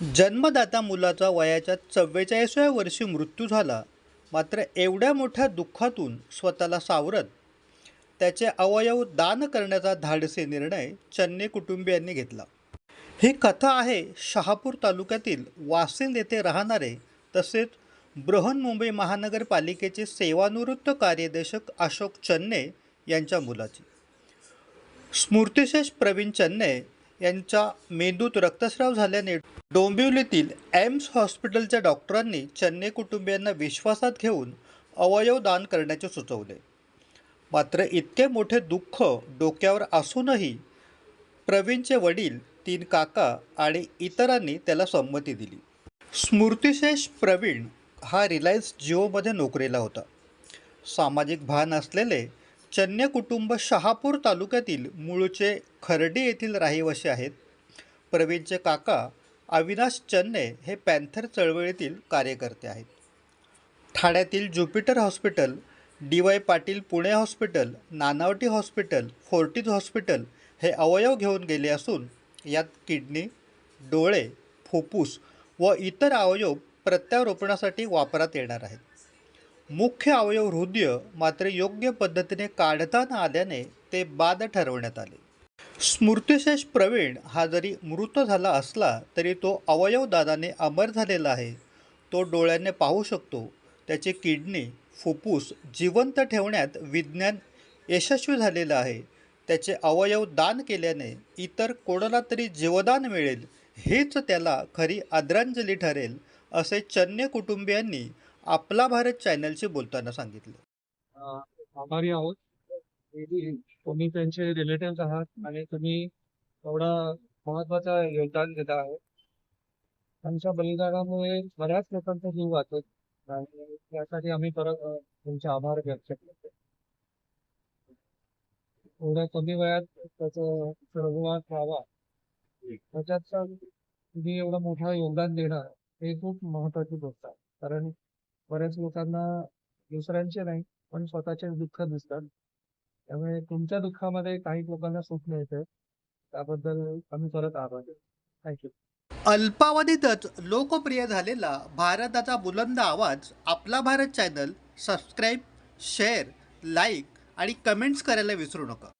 जन्मदाता मुलाचा वयाच्या चव्वेचाळीसव्या वर्षी मृत्यू झाला. मात्र एवढ्या मोठ्या दुःखातून स्वतःला सावरत त्याचे अवयव दान करण्याचा धाडसी निर्णय चन्ने कुटुंबियांनी घेतला. ही कथा आहे शहापूर तालुक्यातील वासिंद येथे राहणारे तसेच बृहन्मुंबई महानगरपालिकेचे सेवानिवृत्त कार्यदेशक अशोक चन्ने यांच्या मुलाची. स्मृतिशेष प्रवीण चन्ने यांच्या मेंदूत रक्तस्राव झाल्याने डोंबिवलीतील एम्स हॉस्पिटलच्या डॉक्टरांनी चन्ने कुटुंबियांना विश्वासात घेऊन अवयव दान करण्याचे सुचवले. मात्र इतके मोठे दुःख डोक्यावर असूनही प्रवीणचे वडील तीन काका आणि इतरांनी त्याला संमती दिली. स्मृतिशेष प्रवीण हा रिलायन्स जिओमध्ये नोकरीला होता. सामाजिक भान असलेले चन्य कुटुंब शहापूर तालुक्यातील मूळचे खर्डी येथील रहिवासी आहेत. प्रवीणचे काका अविनाश चन्ने हे पॅन्थर चळवळीतील कार्यकर्ते आहेत. ठाण्यातील Jupiter hospital D Y Patil Pune hospital Nanavati hospital Fortis hospital हे अवयव घेऊन गेले असून यात किडनी डोळे फुफ्फूस व इतर अवयव प्रत्यारोपणासाठी वापरात येणार आहेत. मुख्य अवयव हृदय मात्र योग्य पद्धतीने काढता न आल्याने ते बाद ठरवण्यात आले. स्मृतिशेष प्रवीण हा जरी मृत झाला असला तरी तो अवयव दादाने अमर झालेला आहे. तो डोळ्याने पाहू शकतो. त्याची किडनी फुफ्फुस जिवंत ठेवण्यात विज्ञान यशस्वी झालेलं आहे. त्याचे अवयव दान केल्याने इतर कोणाला तरी जीवदान मिळेल हेच त्याला खरी आदरांजली ठरेल असे चन्य कुटुंबियांनी आपला भारत चॅनलशी बोलताना सांगितलं. आभारी आहोत. तुम्ही त्यांचे रिलेटिव्ह आहात आणि तुम्ही एवढा महत्त्वाचा योगदान देत आहात. त्यांच्या बलिदानामुळे बऱ्याच लोकांचा जीव वाचत आणि त्यासाठी आम्ही परत तुमचे आभार व्यक्त करतो. एवढ्या कमी वयात त्याचं सर्वनाश व्हावा. त्याच्यात तुम्ही एवढं मोठं योगदान देणं हे खूप महत्वाची गोष्ट आहे. कारण बऱ्याच लोकांना दुसऱ्यांचे नाही पण स्वतःचे दुःख दिसतात. त्यामुळे तुमच्या दुःखामध्ये काही लोकांना सुख मिळते त्याबद्दल आम्ही परत आभार थँक्यू अल्पावधीतच लोकप्रिय झालेला भारताचा बुलंद आवाज आपला Bharat channel subscribe share like आणि कमेंट्स करायला विसरू नका.